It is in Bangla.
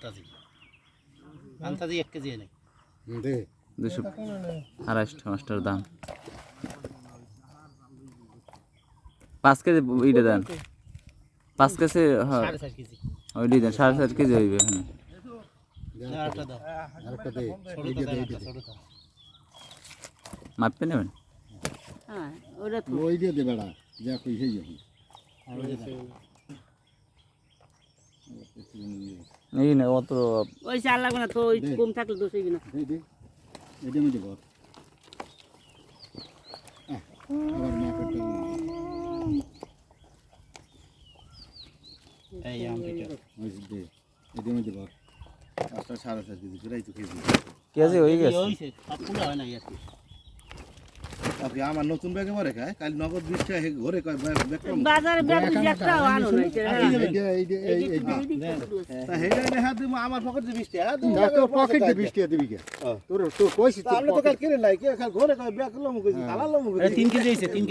আনতাজি। আনতাজি এক কেজি এনে দুশো আড়াইশো মাস্টার দাম। পাঁচ কেজি ইটা দেন। পাঁচ কেজি সাড়ে ওইটি দেন সাড়ে চার কেজি হইবে হ্যাঁ না, আরেকটা দাও। আরেকটা দে ছোটটা দাও একটা, ছোটটা মাপে নেবেন? হ্যাঁ ওই দিয়ে দে বেড়া যা কই সেই এই না অত ওই চাল লাগবে না তো ওই কম থাকলে দোষ হইবে না। এই আম ওই দে এটা মধ্যে বল। পাঁচটা সাড়ে চার কেজি ফেরাই তো কেজি কেজি হয়ে গেছে। হয় না আপনি আমার নতুন ব্যাগে মরে খায় কাল নগদ বিশ টাকা ঘরে কয় বাজারে ব্যাগ একটাও আনো না এটা হ্যাঁ। তা আমার পকেটে 20 টাকা তুমি তোর পকেট বিশ টাকা। দিবি কে? তোর তোর কইছি তা তো কাল কিনে নাই কে? খাল ঘরে কয় ব্যাগ লম কইছি কালা লম তিন কেজি হইছে তিন কেজি।